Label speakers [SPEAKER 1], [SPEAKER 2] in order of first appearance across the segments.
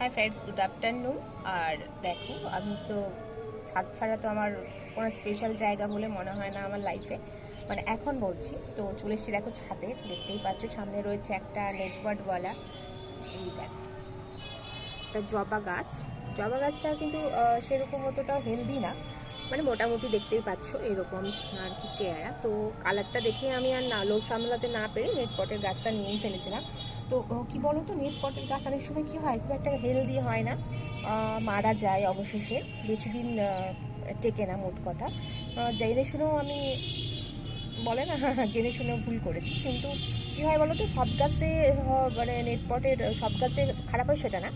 [SPEAKER 1] High friends good afternoon আর দেখো, আমি তো ছাদ ছাড়া তো আমার কোনো স্পেশাল জায়গা বলে মনে হয় না আমার লাইফে মানে এখন বলছি, তো চলে এসেছি দেখো ছাদে, দেখতেই পাচ্ছ সামনে রয়েছে একটা নেটওয়ার্কওয়ালা এই দেখো, একটা জবা গাছ। জবা গাছটা কিন্তু সেরকম অতটা হেলদি না। মানে মোটামুটি দেখতেই পাচ্ছ এরকম আর কি চেহারা। তো কালারটা দেখে আমি আর না, লোভ সামলাতে না পেরে নেট পটের গাছটা নিয়েই ফেলেছিলাম। তো কি বলো তো নেট গাছ অনেক সময় কি হয়, খুব একটা হেলদি হয় না। মারা যায় অবশেষে বেশি দিন টেকে না মোট কথা। জেনে শুনেও আমি, বলে না, জেনে শুনেও ভুল করেছি। কিন্তু কী হয় বলো তো সব গাছে মানে নেট পটের সব গাছে খারাপ হয় সেটা না।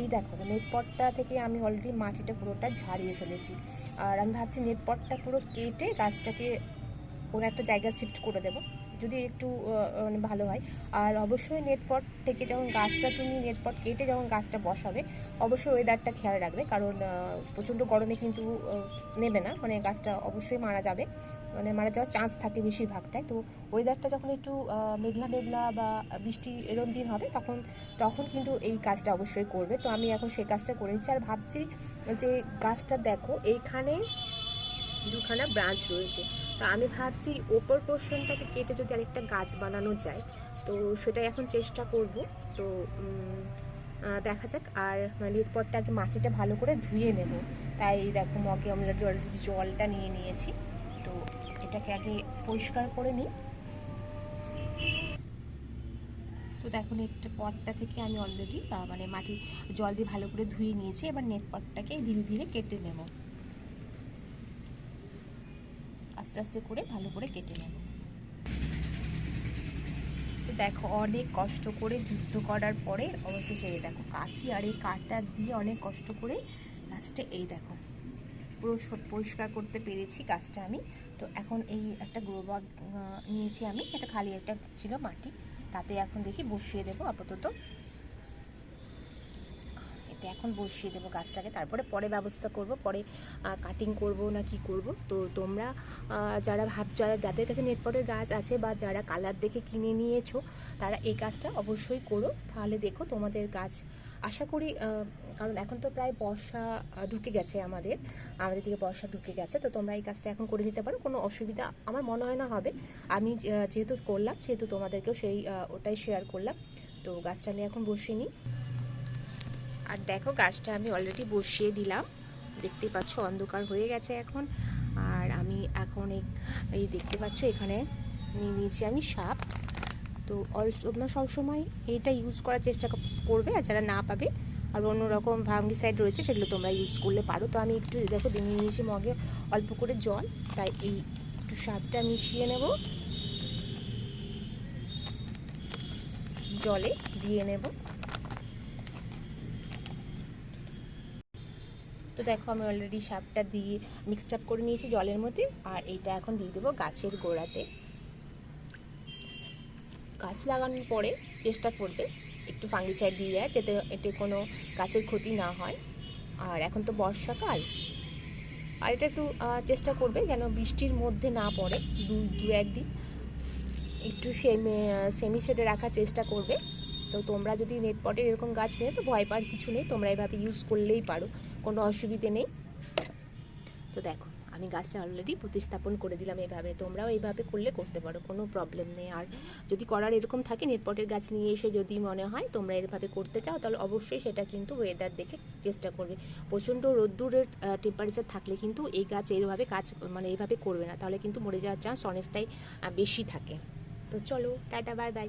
[SPEAKER 1] এই দেখো নেট পটটা থেকে আমি অলরেডি মাটিটা পুরোটা ঝাড়িয়ে ফেলেছি। আর আমি ভাবছি নেট পটটা পুরো কেটে গাছটাকে কোনো একটা জায়গায় শিফট করে দেবো। যদি একটু মানে ভালো হয়। আর অবশ্যই নেটপট থেকে যখন গাছটা তুমি নেটপট কেটে যখন গাছটা বসাবে, অবশ্যই ওয়েদারটা খেয়াল রাখবে। কারণ প্রচণ্ড গরমে কিন্তু নেবে না। মানে গাছটা অবশ্যই মারা যাবে। মানে মারা যাওয়ার চান্স থাকে বেশিরভাগটাই তো ওয়েদারটা যখন একটু মেঘলা মেঘলা বা বৃষ্টি এরম দিন হবে, তখন তখন কিন্তু এই কাজটা অবশ্যই করবে। তো আমি এখন সেই কাজটা করে নিচ্ছি। আর ভাবছি যে গাছটা দেখো, এইখানে দুখানা ব্রাঞ্চ রয়েছে। তো আমি ভাবছি ওপর পোর্শনটাকে কেটে যদি আরেকটা গাছ বানানো যায়, তো সেটাই এখন চেষ্টা করব। তো দেখা যাক। আর মানে এরপরটা আগে মাটিটা ভালো করে ধুয়ে নেব। তাই দেখো মগে আমরা জল, জলটা নিয়ে নিয়েছি। তো এটাকে আগে পরিষ্কার করে নিই। তো দেখো নেট পটটা থেকে আমি অলরেডি মানে মাটি জল দিয়ে ভালো করে ধুয়ে নিয়েছি। এবার নেট পটটাকে ধীরে ধীরে কেটে নেব। আস্তে আস্তে করে ভালো করে কেটে নেব। তো দেখো, অনেক কষ্ট করে যুদ্ধ করার পরে অবশেষে এই দেখো কাঁচি আর এই কাঠটা দিয়ে অনেক কষ্ট করে লাস্টে এই দেখো, পুরো পরিষ্কার করতে পেরেছি গাছটা আমি। তো এখন এই একটা গ্রোবাগ নিয়েছি আমি। এটা খালি একটা ছিল মাটি। তাতে এখন দেখি বসিয়ে দেবো আপাতত। এতে এখন বসিয়ে দেবো গাছটাকে, তারপরে পরে ব্যবস্থা করব, পরে কাটিং করব না কি করব। তো তোমরা যারা ভাব, যারা যাদের কাছে নেটপটের গাছ আছে বা যারা কালার দেখে কিনে নিয়েছো, তারা এই কাজটা অবশ্যই করো। তাহলে দেখো তোমাদের গাছ, আশা করি কারণ এখন তো প্রায় বর্ষা ঢুকে গেছে আমাদের আমাদের দিকে বর্ষা ঢুকে গেছে, তো তোমরা এই কাজটা এখন করে নিতে পারো, কোনো অসুবিধা আমার মনে হয় না হবে। আমি যেহেতু করলাম, সেহেতু তোমাদেরকেও সেই ওটাই শেয়ার করলাম। তো গাছটা আমি এখন বসিয়ে নিই। আর দেখো গাছটা আমি অলরেডি বসিয়ে দিলাম। দেখতেই পাচ্ছ অন্ধকার হয়ে গেছে এখন। আর আমি এখন এই দেখতে পাচ্ছ এখানে নিয়ে নিয়েছি আমি সাপ। তো অল সবসময় এইটা ইউজ করার চেষ্টা করবে আর যারা না পাবে আর অন্যরকম ভাঙ্গি সাইড রয়েছে সেগুলো তোমরা ইউজ করলে পারো। তো আমি একটু দেখো দিয়ে নিয়েছি মগে অল্প করে জল। তাই এই একটু সাপটা মিশিয়ে নেব। জলে দিয়ে নেব। দেখো আমি অলরেডি সাপটা দিয়ে মিক্সড আপ করে নিয়েছি জলের মধ্যে, আর এইটা এখন দিয়ে দেবো গাছের গোড়াতে। গাছ লাগানোর পরে চেষ্টা করবে একটু ফাঙ্গিসাইড দিয়ে দেয় যাতে এতে কোনো গাছের ক্ষতি না হয়। আর এখন তো বর্ষাকাল, আর এটা একটু চেষ্টা করবে যেন বৃষ্টির মধ্যে না পড়ে দু দু, একদিন। একটু সেমি সেমি শেডে রাখার চেষ্টা করবে। তো তোমরা যদি নেট পটের এরকম গাছ নিয়ে তো ভয় পাওয়ার কিছু নেই। তোমরা এভাবে ইউজ করলেই পারো, কোনো অসুবিধে নেই। তো দেখো, আমি গাছটা অলরেডি প্রতিস্থাপন করে দিলাম এভাবে। তোমরাও এইভাবে করলে করতে পারো, কোনো প্রবলেম নেই। আর যদি করার এরকম থাকে নেটপটের গাছ নিয়ে এসে যদি মনে হয় তোমরা এভাবে করতে চাও, তাহলে অবশ্যই সেটা কিন্তু ওয়েদার দেখে চেষ্টা করবে। প্রচণ্ড রোদ্দুরের টেম্পারেচার থাকলে কিন্তু এই গাছ এইভাবে কাজ মানে এইভাবে করবে না। তাহলে কিন্তু মরে যাওয়ার চান্স অনেকটাই বেশি থাকে। তো চলো, টাটা বাই বাই